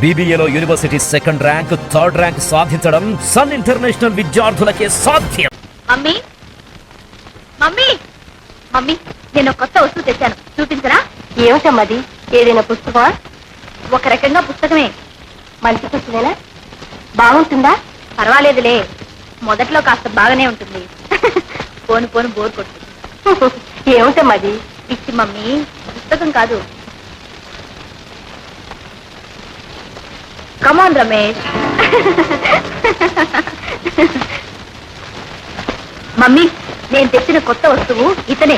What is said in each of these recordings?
బీబీఏలో university second rank third rank సాధించడం Sun international విద్యార్థులకే సాధ్యం. మమ్మీ? మమ్మీ? మమ్మీ నేను ఒక కొత్త వస్తువు తెచ్చాను. చూపించరా? ఏమిటమ్మది ఏదైనా పుస్తకమా? ఒక రకంగా పుస్తకమే. మంచి పుస్తకమేనా? బాగుంటుందా? పర్వాలేదులే. మొదట్లో కాస్త బాగానే ఉంటుంది. పోను పోను బోర్ కొట్టు ఏమిటమ్మది పిచ్చి మమ్మీ పుస్తకం కాదు. కమాన్ రమేష్ మమ్మీ నేను తెచ్చిన కొత్త వస్తువు ఇతనే.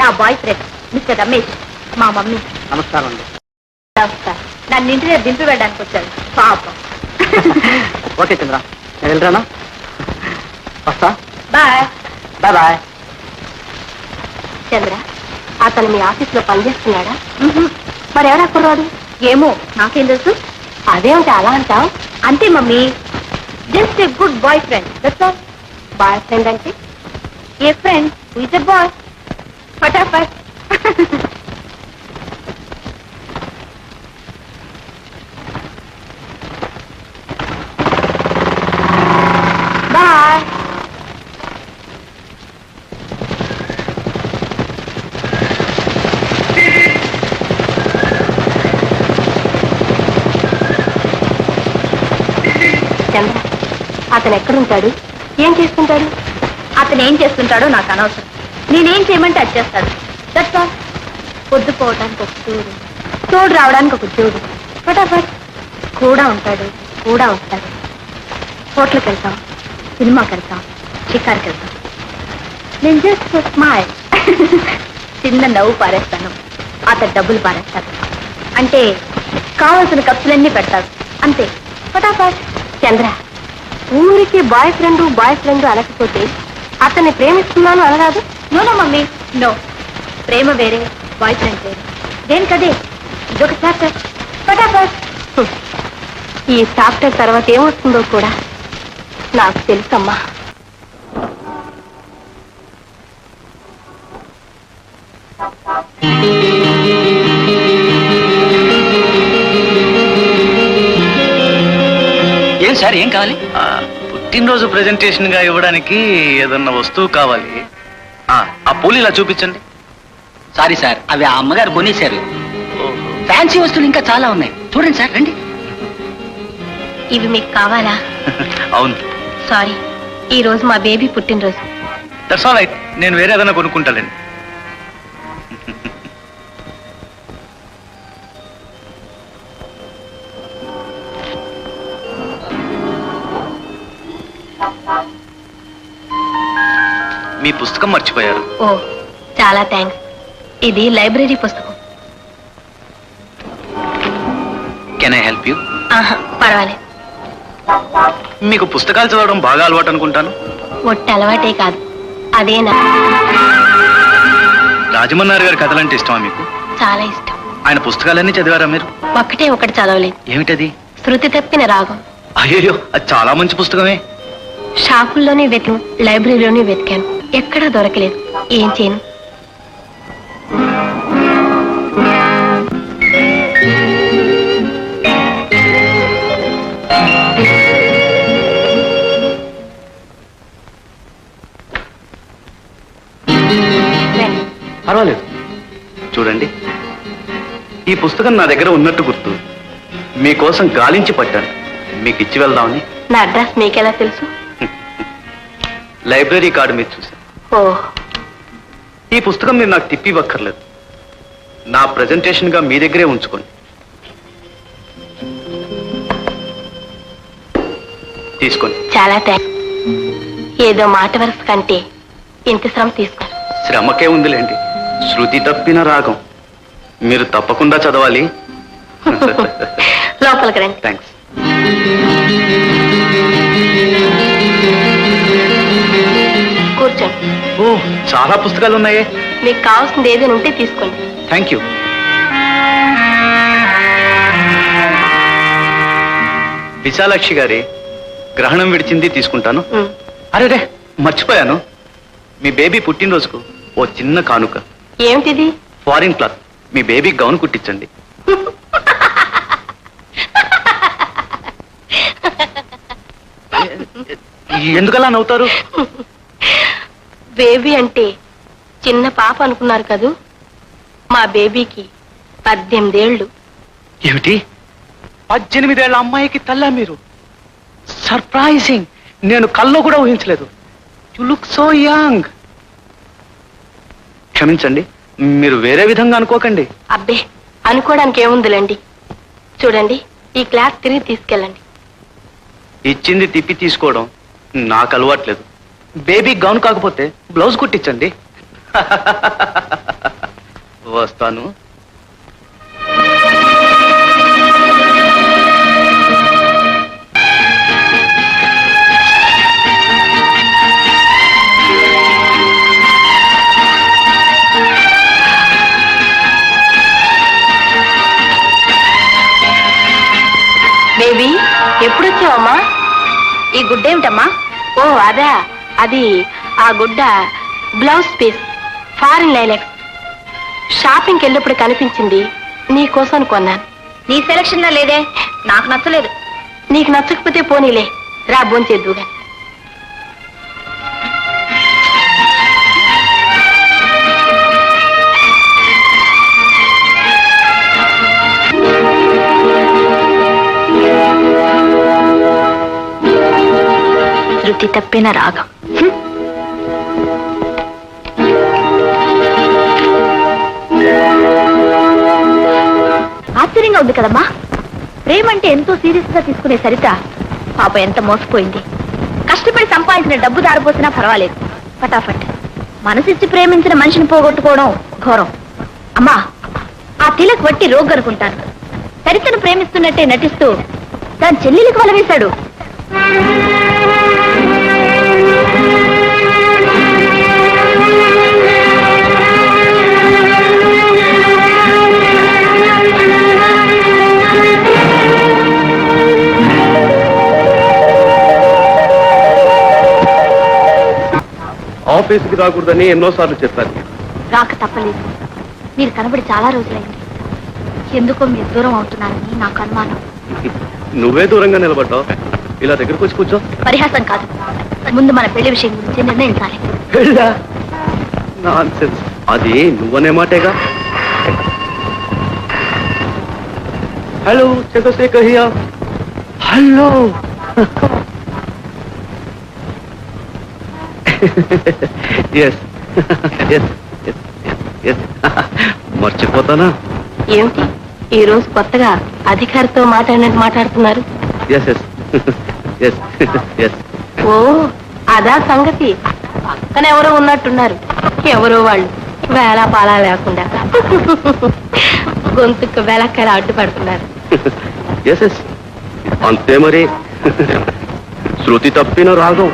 నా బాయ్ ఫ్రెండ్ మిస్టర్ రమేష్ మా మమ్మీ. నమస్కారం అండి నమస్కారం. నన్ను ఇంటి దగ్గర దింపి వెళ్ళడానికి వచ్చాడు పాపం. ఓకే చంద్ర నేను వెళ్ళరానా వస్తా? బాయ్. Bye bye. చంద్ర అతను మీ ఆఫీస్లో పనిచేస్తున్నాడా? మరి ఎవరా కుర్రాడు? ఏమో నాకేం తెలుసు? అదేమిటి అలా అంటావు? అంతే mummy. Just a good boy friend that's all. Boy friend అంటే? A friend a boy. ఫటాఫట్. అతను ఎక్కడుంటాడు? ఏం చేసుకుంటాడు అతను ఏం చేస్తుంటాడో నాకు అనవసరం. నేనేం చేయమంటే అది చేస్తాడు. దట్స్ ఆల్ పొద్దుపోవడానికి ఒక తోడు తోడు రావడానికి ఒక జోడు ఫటాఫట్ కూడా ఉంటాడు కూడా ఉంటాడు హోటల్కి వెళ్తాం సినిమాకి వెళ్తాం షికార్కి వెళ్తాం. నేను జస్ట్ స్మైల్ చిన్న నవ్వు పారేస్తాను. అతను డబ్బులు పారేస్తాడు. అంటే కావలసిన ఖర్చులన్నీ పెడతాడు. అంతే. ఫటాఫట్ చంద్ర. ఊరికి బాయ్ ఫ్రెండ్ బాయ్ ఫ్రెండ్ అనకపోతే అతన్ని ప్రేమిస్తున్నాను అనరాదు? No no mummy no. ప్రేమ వేరే బాయ్ ఫ్రెండ్ వేరే దేనికదే ఇదొక చాప్టర్ ఫటాఫట్ హ్మ్. ఈ చాప్టర్ తర్వాత ఏమొస్తుందో కూడా నాకు తెలుసమ్మా. ఏం సార్ ఏం కావాలి? ఆ, పుట్టినరోజు ప్రెజెంటేషన్గా ఇవ్వడానికి ఏదన్నా వస్తువు కావాలి. ఆ, ఆ పూలు ఇలా చూపించండి. సారీ సార్ అవి ఆ అమ్మగారు కొనేశారు. ఫ్యాన్సీ వస్తువులు ఇంకా చాలా ఉన్నాయి. చూడండి సార్ రండి. ఇవి మీకు కావాలా? అవును. సారీ ఈ రోజు మా బేబీ పుట్టినరోజు. దట్స్ ఆల్ రైట్ నేను వేరే ఏదైనా కొనుక్కుంటానండి మీ పుస్తకం మర్చిపోయారు. ఓ చాలా థ్యాంక్స్ ఇది లైబ్రరీ పుస్తకం. కెన్ ఐ హెల్ప్ యూ ఆహా పర్వాలేదు మీకు పుస్తకాలు చదవడం బాగా అలవాటు అనుకుంటాను. ఒట్టి అలవాటే కాదు అదేనా? రాజమన్నారు గారి కథలంటే ఇష్టమా మీకు? చాలా ఇష్టం. ఆయన పుస్తకాలన్నీ చదివారా మీరు? ఒక్కటే ఒకటి చదవలేదు. ఏమిటది? శృతి తప్పిన రాగం. అయ్యో అది చాలా మంచి పుస్తకమే. షాపుల్లోనే వెతికాను లైబ్రరీలోనే వెతికాను. ఎక్కడా దొరకలేదు. ఏం చేయను? పర్వాలేదు. చూడండి. ఈ పుస్తకం నా దగ్గర ఉన్నట్టు గుర్తు. మీకోసం గాలించి పట్టాను. మీకు ఇచ్చి వెళ్దామని. నా అడ్రస్ మీకెలా తెలుసు? లైబ్రరీ కార్డు మీద చూశాను ఓ. ఈ పుస్తకం మీరు నాకు తిప్పి ఇవ్వక్కర్లేదు నా ప్రెజెంటేషన్గా మీ దగ్గరే ఉంచుకోండి. తీసుకోండి. చాలా థ్యాంక్స్ ఏదో మాట వరుస కంటే ఇంత శ్రమ తీసుకున్నారు శ్రమకే ఉందిలేండి. శృతి తప్పిన రాగం. మీరు తప్పకుండా చదవాలి. లోపలికి రండి. థ్యాంక్స్ కూర్చోండి. చాలా పుస్తకాలు ఉన్నాయే మీకు కావాల్సింది ఏదైనా ఉంటే తీసుకోండి. థ్యాంక్ యూ విశాలాక్షి గారి గ్రహణం విడిచింది తీసుకుంటాను. అరే రే మర్చిపోయాను. మీ బేబీ పుట్టినరోజుకు ఓ చిన్న కానుక. ఏమిటిది? ఫారిన్ క్లాత్ మీ బేబీ గౌన్ కుట్టించండి. ఎందుకలా నవ్వుతారు? బేబీ అంటే చిన్న పాప అనుకున్నారు కదూ? మా బేబీకి పద్దెనిమిదేళ్ళు ఏమిటి? పద్దెనిమిదేళ్ళ అమ్మాయికి తల్లా మీరు? సర్ప్రైజింగ్ నేను కల్లో కూడా ఊహించలేదు. యు లుక్ సో యంగ్ క్షమించండి మీరు వేరే విధంగా అనుకోకండి. అబ్బే అనుకోవడానికి ఏముందిలేండి? చూడండి ఈ క్లాస్ తిరిగి తీసుకెళ్ళండి. ఇచ్చింది తిప్పి తీసుకోవడం నాకు అలవాట్లేదు. బేబీ గౌన్ కాకపోతే బ్లౌజ్ కుట్టించండి. వస్తాను. బేబీ ఎప్పుడొచ్చావమ్మా? ఈ గుడ్డ ఏమిటమ్మా ఓ అదా. అది ఆ గుడ్డ బ్లౌజ్ పీస్ ఫారిన్ లైలెక్స్ షాపింగ్కి వెళ్ళినప్పుడు కనిపించింది నీ కోసం కొన్నాను. నీ సెలక్షన్ లేదే? నాకు నచ్చలేదు. నీకు నచ్చకపోతే పోనీలే రా భోంచేద్దు గాని శృతి తప్పిన రాగం? ఆశ్చర్యంగా ఉంది కదమ్మా. ప్రేమంటే ఎంతో సీరియస్గా తీసుకునే సరిత పాప ఎంత మోసపోయింది. కష్టపడి సంపాదించిన డబ్బు దారిపోసినా పర్వాలేదు. ఫటాఫట్ మనసిచ్చి ప్రేమించిన మనిషిని పోగొట్టుకోవడం ఘోరం. అమ్మా ఆ తిలక్ వట్టి రోగ్ అనుకుంటాను. సరితను ప్రేమిస్తున్నట్టే నటిస్తూ దాని చెల్లెలికి వల ఆఫీస్కి రాకూడదని ఎన్నోసార్లు చెప్పాను. రాక తప్పలేదు. మీరు కనబడి చాలా రోజులైంది. ఎందుకో మీరు దూరం అవుతున్నారని నాకు అనుమానం. నువ్వే దూరంగా నిలబడ్డావు. ఇలా దగ్గరకు వచ్చి కూర్చో. పరిహాసం కాదు. ముందు మన పెళ్ళి విషయం గురించి నిర్ణయించాలి. అది నువ్వనే మాటేగా. Hello Chandrashekhar here. Hello. Yes yes yes మర్చిపోతానా? ఏమిటి? ఈ రోజు కొత్తగా అధికారితో మాట్లాడినట్టు మాట్లాడుతున్నారు. ఎస్ ఎస్ ఎస్ ఎస్ ఓ అదా సంగతి. పక్కన ఎవరో ఉన్నట్టున్నారు. ఎవరో వాళ్ళు. వేళ పాలా లేకుండా. గొంతుకు వేళక్కల అడ్డుపడుతున్నారు. ఎస్ ఎస్ అంతే మరి. శృతి తప్పిన రాగం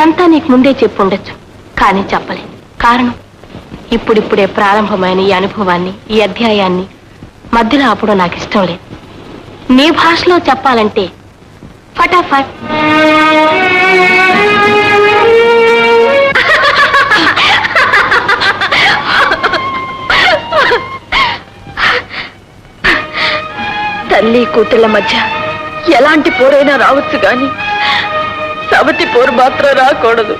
ఇదంతా నీకు ముందే చెప్పుండొచ్చు. కానీ చెప్పలేదు కారణం? ఇప్పుడిప్పుడే ప్రారంభమైన ఈ అనుభవాన్ని ఈ అధ్యాయాన్ని మధ్యలో అప్పుడు నాకు ఇష్టం లేదు. నీ భాషలో చెప్పాలంటే ఫటాఫట్. తల్లి కూతుళ్ళ మధ్య ఎలాంటి పోరైనా రావచ్చు గాని సవతి పోరు మాత్రం రాకూడదు.